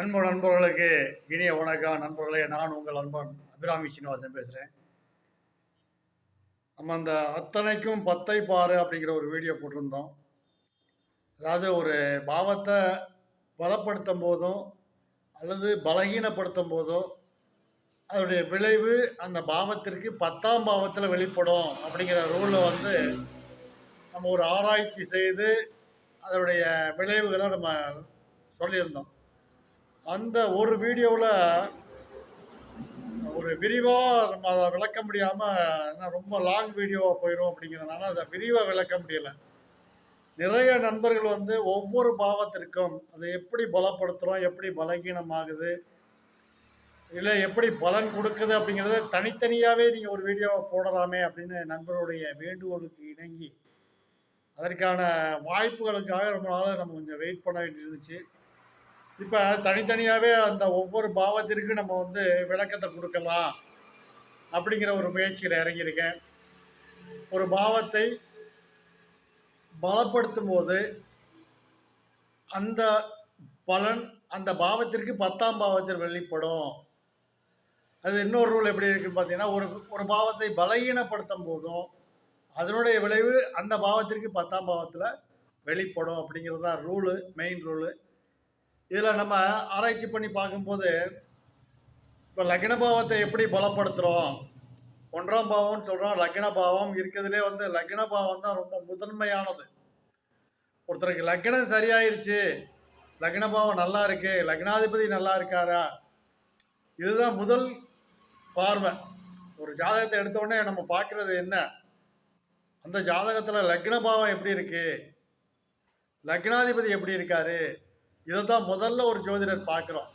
அன்பு நண்பர்களுக்கு இனிய வணக்கம். நண்பர்களே நான் உங்கள் அன்பன் அபிராமி சீனிவாசன் பேசுகிறேன் நம்ம அந்த அத்தனைக்கும் பத்தை பாரு அப்படிங்கிற ஒரு வீடியோ போட்டிருந்தோம். அதாவது ஒரு பாவத்தை பலப்படுத்தும் போதும் அல்லது பலகீனப்படுத்தும் போதும் அதனுடைய விளைவு அந்த பாவத்திற்கு பத்தாம் பாவத்தில் வெளிப்படும் அப்படிங்கிற ரூலை வந்து நம்ம ஒரு ஆராய்ச்சி செய்து அதனுடைய விளைவுகளை நம்ம சொல்லியிருந்தோம். அந்த ஒரு வீடியோவில் ஒரு விரிவாக நம்ம அதை விளக்க முடியாமல் ரொம்ப லாங் வீடியோவாக போயிடும் அப்படிங்கிறதுனால அதை விரிவாக விளக்க முடியலை. நிறைய நண்பர்கள் வந்து ஒவ்வொரு பாவத்திற்கும் அதை எப்படி பலப்படுத்துகிறோம் எப்படி பலகீனமாகுது இல்லை எப்படி பலன் கொடுக்குது அப்படிங்கிறத தனித்தனியாகவே நீங்கள் ஒரு வீடியோவை போடலாமே அப்படின்னு நண்பருடைய வேண்டுகோளுக்கு இணங்கி அதற்கான வாய்ப்புகளுக்காக ரொம்ப நாளாக நம்ம கொஞ்சம் வெயிட் பண்ண வேண்டியிருந்துச்சு. இப்போ தனித்தனியாகவே அந்த ஒவ்வொரு பாவத்திற்கு நம்ம வந்து விளக்கத்தை கொடுக்கலாம் அப்படிங்கிற ஒரு முயற்சியில் இறங்கியிருக்கேன். ஒரு பாவத்தை பலப்படுத்தும் போது அந்த பலன் அந்த பாவத்திற்கு பத்தாம் பாவத்தில் வெளிப்படும். அது இன்னொரு ரூல் எப்படி இருக்குன்னு பார்த்தீங்கன்னா ஒரு ஒரு பாவத்தை பலகீனப்படுத்தும் போதும் அதனுடைய விளைவு அந்த பாவத்திற்கு பத்தாம் பாவத்தில் வெளிப்படும் அப்படிங்கிறது தான் ரூலு மெயின் ரூலு. இதில் நம்ம ஆராய்ச்சி பண்ணி பார்க்கும்போது இப்போ லக்ன பாவத்தை எப்படி பலப்படுத்துகிறோம் ஒன்றாம் பாவம்னு சொல்கிறோம் லக்ன பாவம் இருக்கிறதுலே வந்து லக்ன பாவம் தான் ரொம்ப முதன்மையானது. ஒருத்தருக்கு லக்னம் சரியாயிருச்சு. லக்ன பாவம் நல்லா இருக்கு. லக்னாதிபதி நல்லா இருக்காரா? இதுதான் முதல் பார்வை. ஒரு ஜாதகத்தை எடுத்தோடனே நம்ம பார்க்குறது என்ன? அந்த ஜாதகத்தில் லக்ன பாவம் எப்படி இருக்கு? லக்னாதிபதி எப்படி இருக்காரு? இதை தான் முதல்ல ஒரு ஜோதிடர் பார்க்குறோம்.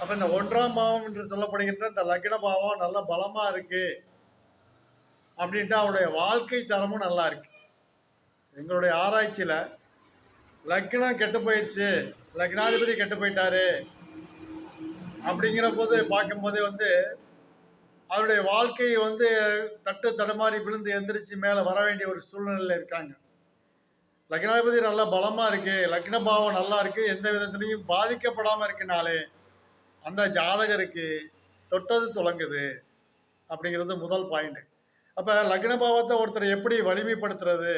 அப்போ இந்த ஒன்றாம் பாவம் என்று சொல்லப்படுகின்ற இந்த லக்ன பாவம் நல்ல பலமாக இருக்குது அப்படின்ட்டு அவருடைய வாழ்க்கை தரமும் நல்லா இருக்கு. எங்களுடைய ஆராய்ச்சியில் லக்னம் கெட்டு போயிடுச்சு லக்னாதிபதி கெட்டு போயிட்டாரு. அப்படிங்கிற போது பார்க்கும்போதே வந்து அவருடைய வாழ்க்கையை வந்து தட்டு தடுமாறி விழுந்து எந்திரிச்சு மேலே வர வேண்டிய ஒரு சூழ்நிலையில் இருக்காங்க. லக்னாதிபதி நல்லா பலமாக இருக்கு லக்ன பாவம் நல்லா இருக்கு எந்த விதத்துலையும் பாதிக்கப்படாமல் இருக்குனாலே அந்த ஜாதகருக்கு தொட்டது துலங்குது அப்படிங்கிறது முதல் பாயிண்ட் அப்போ லக்ன பாவத்தை ஒருத்தர் எப்படி வலிமைப்படுத்துறது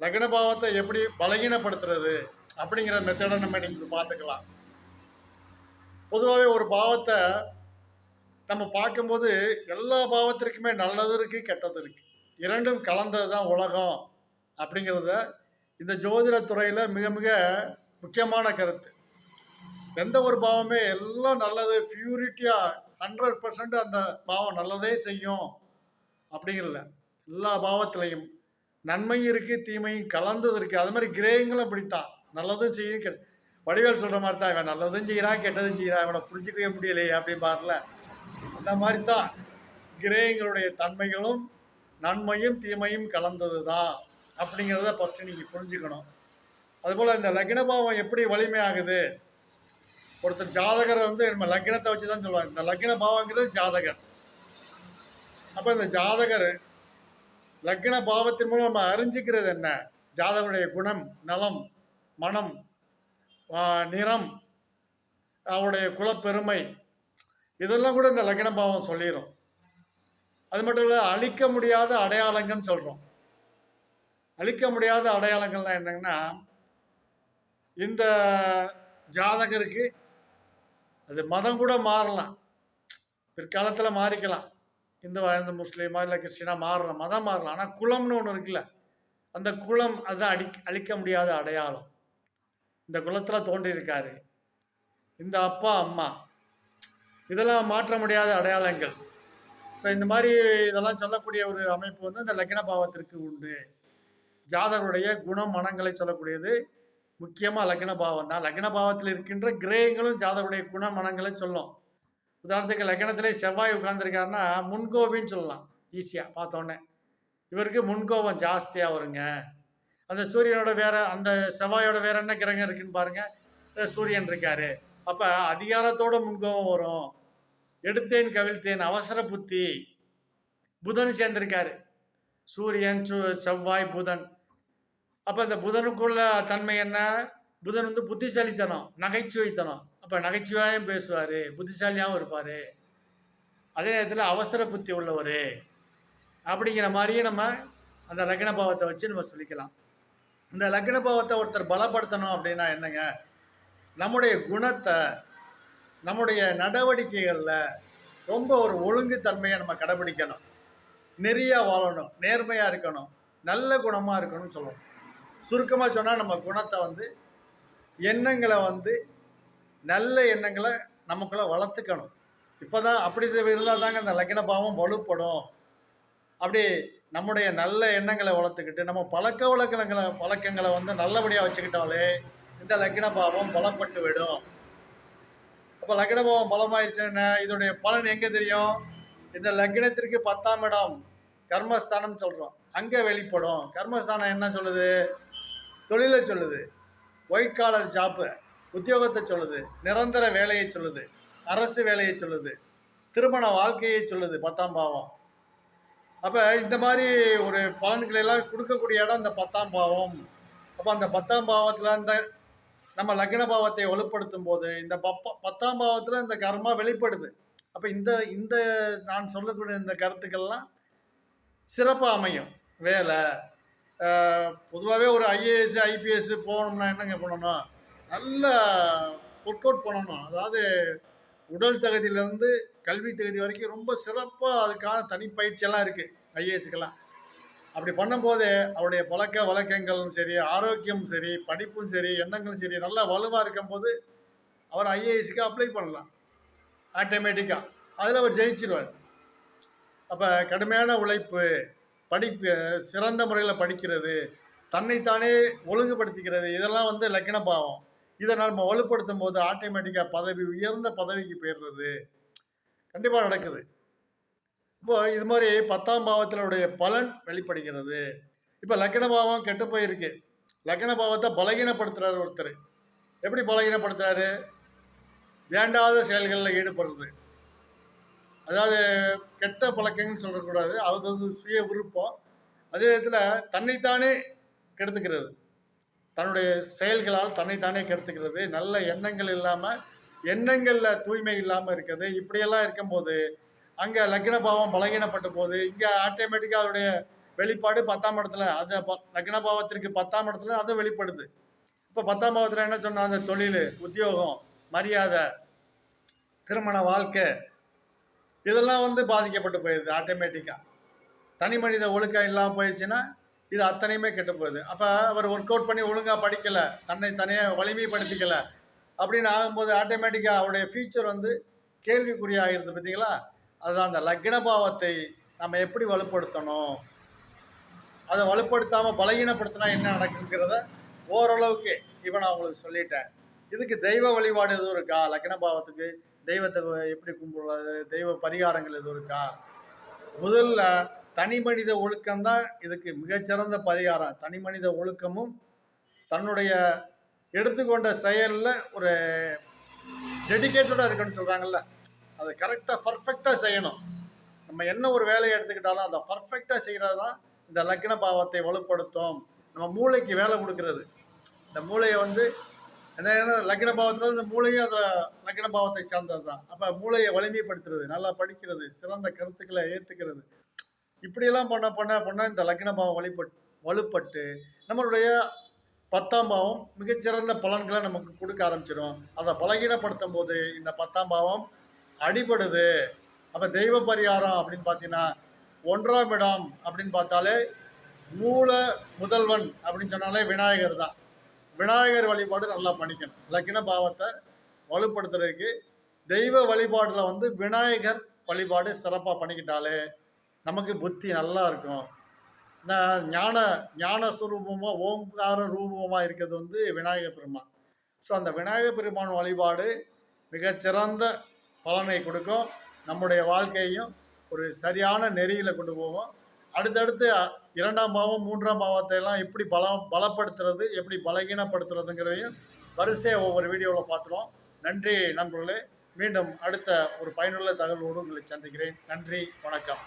லக்ன பாவத்தை எப்படி பலகீனப்படுத்துறது அப்படிங்கிற மெத்தடை நம்ம இன்னைக்கு பார்த்துக்கலாம். பொதுவாகவே ஒரு பாவத்தை நம்ம பார்க்கும்போது எல்லா பாவத்திற்குமே நல்லது இருக்குது கெட்டது இருக்குது இரண்டும் கலந்தது தான் உலகம் அப்படிங்கிறத இந்த ஜோதிட துறையில் மிக மிக முக்கியமான கருத்து. எந்த ஒரு பாவமே எல்லாம் நல்லது பியூரிட்டியாக ஹண்ட்ரட் பர்சன்ட் அந்த பாவம் நல்லதே செய்யும் அப்படிங்கிறல எல்லா பாவத்திலையும் நன்மையும் இருக்குது தீமையும் கலந்தது இருக்குது அது மாதிரி கிரேயங்களும் அப்படித்தான். நல்லதும் செய்யும் கெ வடிவேல் சொல்கிற மாதிரி தான் இவன் நல்லதும் செய்கிறான் கெட்டதும் செய்கிறான் இவனை புரிஞ்சிக்கவே முடியலையே அப்படிம்பார்ல அந்த மாதிரி தான் கிரேயங்களுடைய தன்மைகளும் நன்மையும் தீமையும் கலந்தது தான் அப்படிங்கிறத ஃபஸ்ட்டு நீங்கள் புரிஞ்சுக்கணும். அதுபோல் இந்த லக்னபாவம் எப்படி வலிமையாகுது? ஒருத்தர் ஜாதகரை வந்து நம்ம லக்னத்தை வச்சு தான் சொல்லுவாங்க. இந்த லக்ன பாவங்கிறது ஜாதகர். அப்போ இந்த ஜாதகர் லக்ன பாவத்தின் மூலம் நம்ம அறிஞ்சிக்கிறது என்ன? ஜாதகருடைய குணம் நலம் மனம் நிறம் அவருடைய குலப்பெருமை. இதெல்லாம் கூட இந்த லக்ன பாவம் சொல்லிடும் அது மட்டும் இல்லை அழிக்க முடியாத அடையாளங்கள்னு சொல்கிறோம் அழிக்க முடியாத அடையாளங்கள்லாம் என்னங்கன்னா இந்த ஜாதகருக்கு அது மதம் கூட மாறலாம். பிற்காலத்தில் மாறிக்கலாம். இந்துவா இருந்து முஸ்லீமா இல்லை கிறிஸ்டினா மாறலாம் மதம் மாறலாம். ஆனால் குளம்னு ஒன்று இருக்குல்ல அந்த குளம் அதுதான் அடி அழிக்க முடியாத அடையாளம். இந்த குளத்தில் தோன்றியிருக்காரு. இந்த அப்பா அம்மா இதெல்லாம் மாற்ற முடியாத அடையாளங்கள். ஸோ இந்த மாதிரி இதெல்லாம் சொல்லக்கூடிய ஒரு அமைப்பு வந்து இந்த லக்ன பாவத்திற்கு உண்டு. ஜாதகருடைய குணம் மனங்களை சொல்லக்கூடியது. முக்கியமாக லக்ன பாவம் தான். லக்ன பாவத்தில் இருக்கின்ற கிரகங்களும் ஜாதகருடைய குண மனங்களை சொல்லும். உதாரணத்துக்கு லக்னத்திலே செவ்வாய் உட்கார்ந்துருக்காருன்னா முன்கோபின்னு சொல்லலாம். ஈஸியாக பார்த்தோன்னே. இவருக்கு முன்கோபம் ஜாஸ்தியாக வருங்க. அந்த சூரியனோட வேற அந்த செவ்வாயோட வேற என்ன கிரகம் இருக்குன்னு பாருங்க. சூரியன் இருக்காரு. அப்போ அதிகாரத்தோட முன்கோபம் வரும். எடுத்தேன் கவிழ்த்தேன் அவசர புத்தி. புதன் சேர்ந்திருக்காரு. சூரியன் செவ்வாய் புதன். அப்போ இந்த புதனுக்குள்ள தன்மை என்ன? புதன் வந்து புத்திசாலித்தனம் நகைச்சுவைத்தனம். அப்போ நகைச்சுவையாகவும் பேசுவார் புத்திசாலியாகவும் இருப்பார். அதே நேரத்தில் அவசர புத்தி உள்ளவர். அப்படிங்கிற மாதிரியே நம்ம அந்த லக்ன பாவத்தை வச்சு நம்ம சொல்லிக்கலாம். இந்த லக்ன பாவத்தை ஒருத்தர் பலப்படுத்தணும் அப்படின்னா என்னங்க? நம்முடைய குணத்தை நம்முடைய நடவடிக்கைகளில் ரொம்ப ஒரு ஒழுங்கு தன்மையை நம்ம கடைபிடிக்கணும். நெறியாக வாழணும் நேர்மையாக இருக்கணும் நல்ல குணமாக இருக்கணும்னு சொல்லணும் சுருக்கமாக சொன்னால் நம்ம குணத்தை வந்து எண்ணங்களை வந்து நல்ல எண்ணங்களை நமக்குள்ளே வளர்த்துக்கணும். இப்போ தான் அப்படி இருந்தால் தாங்க அந்த லக்கின பாவம் வலுப்படும். அப்படி நம்முடைய நல்ல எண்ணங்களை வளர்த்துக்கிட்டு நம்ம பழக்க வழக்கங்களை பழக்கங்களை வந்து நல்லபடியாக வச்சுக்கிட்டாலே இந்த லக்கின பாவம் பலப்பட்டு விடும். அப்போ லக்கின பாவம் பலமாயிருச்சுன்னா இதோடைய பலன் எங்கே தெரியும்? இந்த லக்னத்திற்கு பத்தாம் இடம் கர்மஸ்தானம் சொல்கிறோம் அங்கே வெளிப்படும். கர்மஸ்தானம் என்ன சொல்லுது? தொழிலை சொல்லுது. ஒயிட் காலர் ஜாப்பு உத்தியோகத்தை சொல்லுது. நிரந்தர வேலையை சொல்லுது. அரசு வேலையை சொல்லுது. திருமண வாழ்க்கையை சொல்லுது. பத்தாம் பாவம். அப்போ இந்த மாதிரி ஒரு பலன்களை எல்லாம் கொடுக்கக்கூடிய இடம் இந்த பத்தாம் பாவம். அப்போ அந்த பத்தாம் பாவத்தில் இந்த நம்ம லக்ன பாவத்தை வலுப்படுத்தும் போது இந்த பப்ப பத்தாம் பாவத்தில் இந்த கர்மா வெளிப்படுது. அப்போ இந்த இந்த நான் சொல்லக்கூடிய இந்த கருத்துக்கள்லாம் சிறப்பாக அமையும். வேலை பொதுவாகவே ஒரு ஐஏஎஸ் ஐபிஎஸ் போகணும்னா என்னங்க பண்ணணும்? நல்ல ஒர்க் அவுட் பண்ணணும். அதாவது உடல் தகுதியிலேருந்து கல்வி தகுதி வரைக்கும் ரொம்ப சிறப்பாக அதுக்கான தனிப்பயிற்சியெல்லாம் இருக்குது ஐஏஎஸ்க்கெல்லாம் அப்படி பண்ணும்போது அவருடைய பழக்க வழக்கங்களும் சரி ஆரோக்கியமும் சரி படிப்பும் சரி எண்ணங்களும் சரி நல்லா வலுவாக இருக்கும்போது அவர் ஐஏஎஸ்க்கு அப்ளை பண்ணலாம். ஆட்டோமேட்டிக்காக அதில் அவர் ஜெயிச்சிருவார். அப்போ கடுமையான உழைப்பு படிப்பு சிறந்த முறையில் படிக்கிறது தன்னைத்தானே ஒழுங்குபடுத்திக்கிறது இதெல்லாம் வந்து லக்கின பாவம். இதை நம்ம வலுப்படுத்தும் போது ஆட்டோமேட்டிக்காக பதவி உயர்ந்த பதவிக்கு போயிடுறது. கண்டிப்பாக நடக்குது. இப்போ இது மாதிரி பத்தாம் பாவத்தினுடைய பலன் வெளிப்படுகிறது. இப்போ லக்கண பாவம் கெட்டு போயிருக்கு. லக்கண பாவத்தை பலகீனப்படுத்துறாரு ஒருத்தர். எப்படி பலகீனப்படுத்துறாரு? வேண்டாத செயல்களில் ஈடுபடுறது. அதாவது கெட்ட பழக்கங்கள்னு சொல்லக்கூடாது. அது வந்து சுய விருப்பம். அதே நேரத்தில் தன்னைத்தானே கெடுத்துக்கிறது. தன்னுடைய செயல்களால் தன்னைத்தானே கெடுத்துக்கிறது. நல்ல எண்ணங்கள் இல்லாமல் எண்ணங்களில் தூய்மை இல்லாமல் இருக்கிறது. இப்படியெல்லாம் இருக்கும்போது அங்கே லக்ன பாவம் பலகீனப்பட்ட போது இங்கே ஆட்டோமேட்டிக்காக அதோடைய வெளிப்பாடு பத்தாம் இடத்துல அந்த ப லக்ன பாவத்திற்கு பத்தாம் இடத்துல அது வெளிப்படுது. இப்போ பத்தாம் பாவத்தில் என்ன சொன்னால் அந்த தொழில் உத்தியோகம் மரியாதை திருமண வாழ்க்கை இதெல்லாம் வந்து பாதிக்கப்பட்டு போயிடுது ஆட்டோமேட்டிக்காக தனி மனித ஒழுக்கம் இல்லாமல் போயிடுச்சுன்னா இது அத்தனையுமே கெட்டு போகுது. அப்போ அவர் ஒர்க் அவுட் பண்ணி ஒழுங்காக படிக்கலை தன்னை தனியாக வலிமைப்படுத்திக்கலை அப்படின்னு ஆகும்போது ஆட்டோமேட்டிக்காக அவருடைய ஃபியூச்சர் வந்து கேள்விக்குறியாகிருது பார்த்தீங்களா அதுதான் அந்த லக்ன பாவத்தை நம்ம எப்படி வலுப்படுத்தணும்? அதை வலுப்படுத்தாமல் பலகீனப்படுத்தினா என்ன நடக்குங்கிறத ஓரளவுக்கு இப்போ நான் உங்களுக்கு சொல்லிட்டேன். இதுக்கு தெய்வ வழிபாடு எதுவும் இருக்கா? லக்ன பாவத்துக்கு தெய்வத்தை எப்படி கும்பிடுறது? தெய்வ பரிகாரங்கள் எதுவும் இருக்கா? முதல்ல தனி மனித ஒழுக்கம்தான் இதுக்கு மிகச்சிறந்த பரிகாரம். தனி மனித ஒழுக்கமும் தன்னுடைய எடுத்துக்கொண்ட செயலில் ஒரு டெடிக்கேட்டடாக இருக்குன்னு சொல்கிறாங்கல்ல அதை கரெக்டாக பர்ஃபெக்டாக செய்யணும். நம்ம என்ன ஒரு வேலையை எடுத்துக்கிட்டாலும் அதை பர்ஃபெக்டாக செய்கிறது தான் இந்த லக்ன பாவத்தை வலுப்படுத்தும். நம்ம மூளைக்கு வேலை கொடுக்கறது. இந்த மூளையை வந்து என்ன லக்ன பாவத்தில் இந்த மூளையும் அந்த லக்ன பாவத்தை சார்ந்தது தான் அப்போ மூளையை வலிமைப்படுத்துறது நல்லா படிக்கிறது சிறந்த கருத்துக்களை ஏற்றுக்கிறது இப்படியெல்லாம் பண்ண பண்ண பண்ண இந்த லக்ன பாவம் வழிபட் வலுப்பட்டு நம்மளுடைய பத்தாம் பாவம் மிகச்சிறந்த பலன்களை நமக்கு கொடுக்க ஆரம்பிச்சிடும். அதை பலகீனப்படுத்தும் போது இந்த பத்தாம் பாவம் அடிபடுது. அப்போ தெய்வ பரிகாரம் அப்படின்னு பார்த்தீங்கன்னா ஒன்றாம் இடம் அப்படின்னு பார்த்தாலே மூல முதல்வன் அப்படின்னு சொன்னாலே விநாயகர் தான். விநாயகர் வழிபாடு நல்லா பண்ணிக்கணும். லக்கின பாவத்தை வலுப்படுத்துறதுக்கு தெய்வ வழிபாட்டில் வந்து விநாயகர் வழிபாடு சிறப்பாக பண்ணிக்கிட்டாலே நமக்கு புத்தி நல்லா இருக்கும். இந்த ஞான ஞான சுரூபமாக ஓங்கார ரூபமாக இருக்கிறது வந்து விநாயகர் பெருமான். ஸோ அந்த விநாயகர் பெருமான் வழிபாடு மிகச்சிறந்த பலனை கொடுக்கும். நம்முடைய வாழ்க்கையையும் ஒரு சரியான நெறியில் கொண்டு போவோம் அடுத்தடுத்து இரண்டாம் பாவம் மூன்றாம் பாவத்தை எல்லாம் எப்படி பலம் பலப்படுத்துறது எப்படி பலகீனப்படுத்துறதுங்கிறதையும் வரிசையாக ஒவ்வொரு வீடியோவில் பார்த்துருவோம். நன்றி நண்பர்களே. மீண்டும் அடுத்த ஒரு பயனுள்ள தகவலோடு உங்களை சந்திக்கிறேன். நன்றி வணக்கம்.